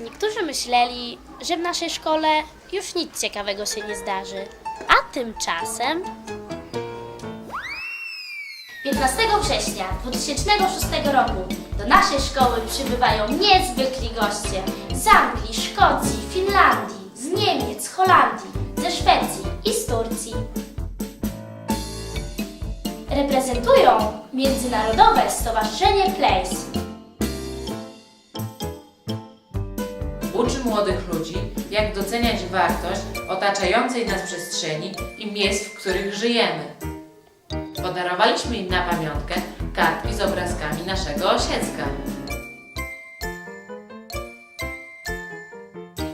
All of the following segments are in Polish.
Niektórzy myśleli, że w naszej szkole już nic ciekawego się nie zdarzy. A tymczasem 15 września 2006 roku do naszej szkoły przybywają niezwykli goście z Anglii, Szkocji, Finlandii, z Niemiec, Holandii, ze Szwecji i z Turcji. Reprezentują Międzynarodowe Stowarzyszenie Place. Młodych ludzi, jak doceniać wartość otaczającej nas przestrzeni i miejsc, w których żyjemy. Podarowaliśmy im na pamiątkę kartki z obrazkami naszego osiecka.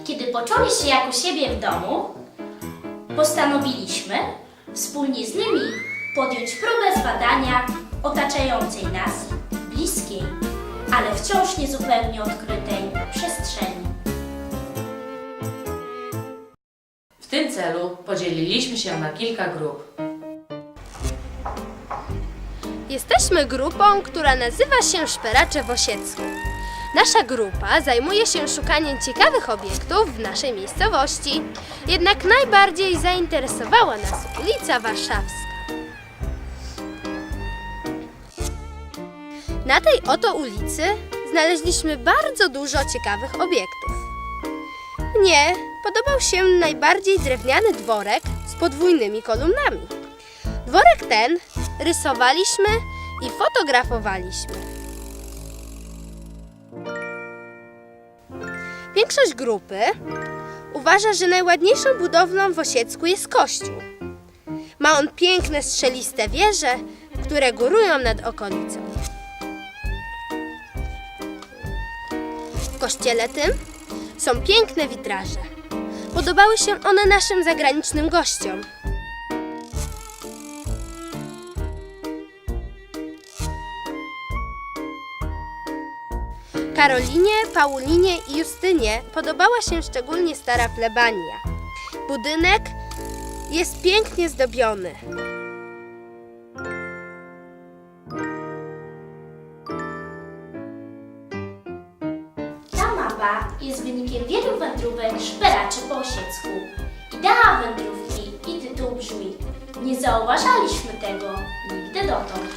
Kiedy poczuli się jak u siebie w domu, postanowiliśmy wspólnie z nimi podjąć próbę zbadania otaczającej nas bliskiej, ale wciąż niezupełnie odkrytej przestrzeni. Tym celu podzieliliśmy się na kilka grup. Jesteśmy grupą, która nazywa się Szperacze w Osiecku. Nasza grupa zajmuje się szukaniem ciekawych obiektów w naszej miejscowości. Jednak najbardziej zainteresowała nas ulica Warszawska. Na tej oto ulicy znaleźliśmy bardzo dużo ciekawych obiektów. Mnie podobał się najbardziej drewniany dworek z podwójnymi kolumnami. Dworek ten rysowaliśmy i fotografowaliśmy. Większość grupy uważa, że najładniejszą budowlą w Osiecku jest kościół. Ma on piękne strzeliste wieże, które górują nad okolicą. W kościele tym są piękne witraże. Podobały się one naszym zagranicznym gościom. Karolinie, Paulinie i Justynie podobała się szczególnie stara plebania. Budynek jest pięknie zdobiony. Jest wynikiem wielu wędrówek szperaczy po osiecku. Idea wędrówki i tytuł brzmi Nie zauważaliśmy tego nigdy dotąd.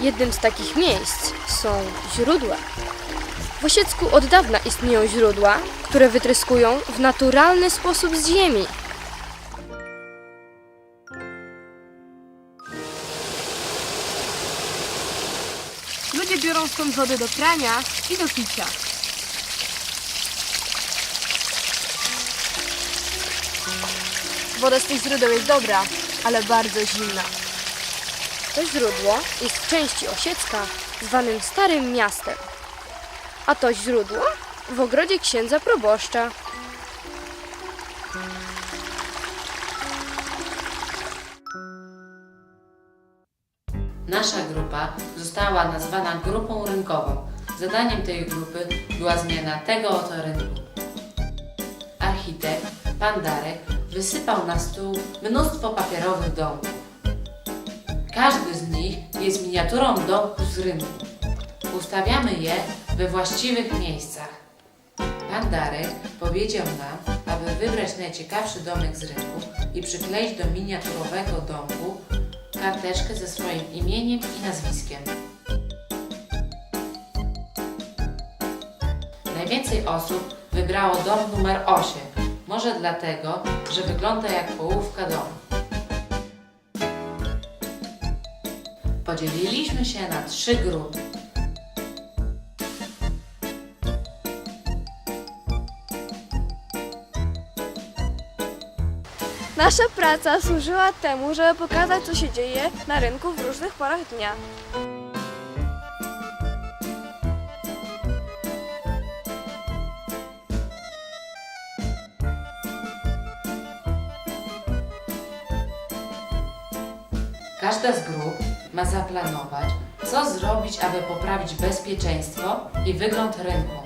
Jednym z takich miejsc są źródła. W Osiecku od dawna istnieją źródła, które wytryskują w naturalny sposób z ziemi. Wodę do prania i do picia. Woda z tych źródeł jest dobra, ale bardzo zimna. To źródło jest w części Osiecka zwanym Starym Miastem. A to źródło w ogrodzie księdza proboszcza. Grupa została nazwana grupą rynkową. Zadaniem tej grupy była zmiana tego oto rynku. Architekt, pan Darek, wysypał na stół mnóstwo papierowych domków. Każdy z nich jest miniaturą domku z rynku. Ustawiamy je we właściwych miejscach. Pan Darek powiedział nam, aby wybrać najciekawszy domek z rynku i przykleić do miniaturowego domku karteczkę ze swoim imieniem i nazwiskiem. Najwięcej osób wybrało dom numer 8. Może dlatego, że wygląda jak połówka domu. Podzieliliśmy się na trzy grupy. Nasza praca służyła temu, żeby pokazać, co się dzieje na rynku w różnych porach dnia. Każda z grup ma zaplanować, co zrobić, aby poprawić bezpieczeństwo i wygląd rynku.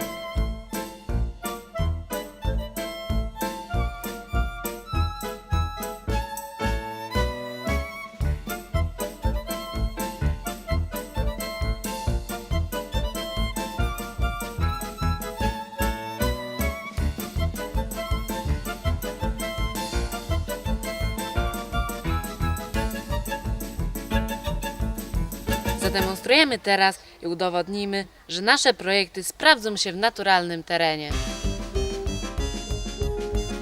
Zademonstrujemy teraz i udowodnimy, że nasze projekty sprawdzą się w naturalnym terenie.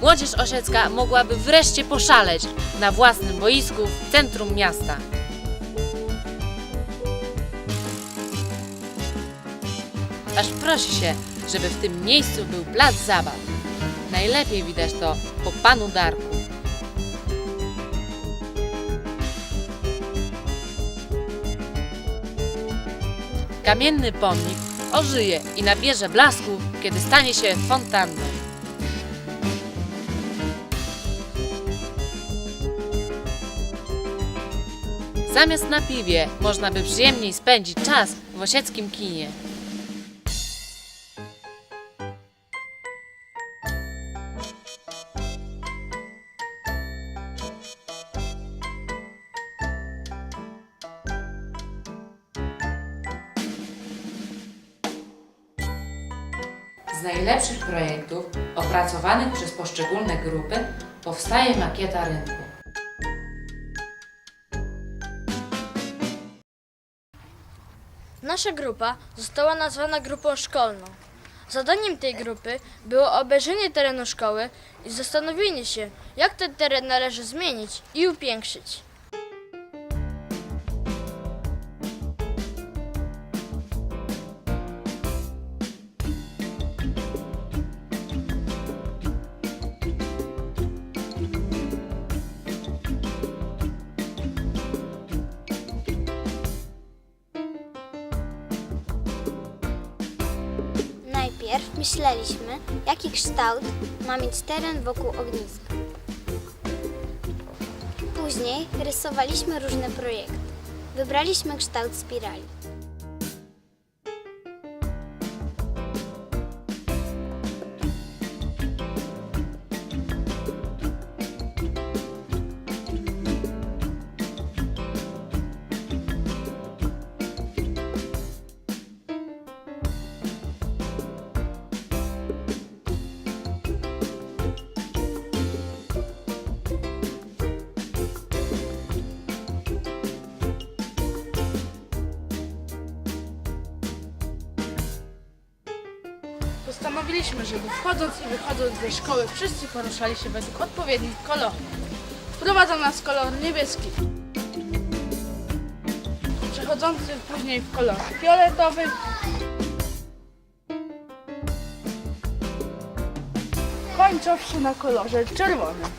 Młodzież osiecka mogłaby wreszcie poszaleć na własnym boisku w centrum miasta. Aż prosi się, żeby w tym miejscu był plac zabaw. Najlepiej widać to po panu Darku. Kamienny pomnik ożyje i nabierze blasku, kiedy stanie się fontanną. Zamiast na piwie można by przyjemniej spędzić czas w osieckim kinie. Z najlepszych projektów opracowanych przez poszczególne grupy powstaje makieta rynku. Nasza grupa została nazwana grupą szkolną. Zadaniem tej grupy było obejrzenie terenu szkoły i zastanowienie się, jak ten teren należy zmienić i upiększyć. Myśleliśmy, jaki kształt ma mieć teren wokół ogniska. Później rysowaliśmy różne projekty. Wybraliśmy kształt spirali. Postanowiliśmy, żeby wchodząc i wychodząc ze szkoły wszyscy poruszali się według odpowiednich kolorów. Wprowadza nas kolor niebieski. Przechodzący później w kolor fioletowy. Kończący na kolorze czerwonym.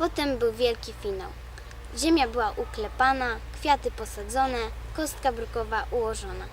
Potem był wielki finał. Ziemia była uklepana, kwiaty posadzone, kostka brukowa ułożona.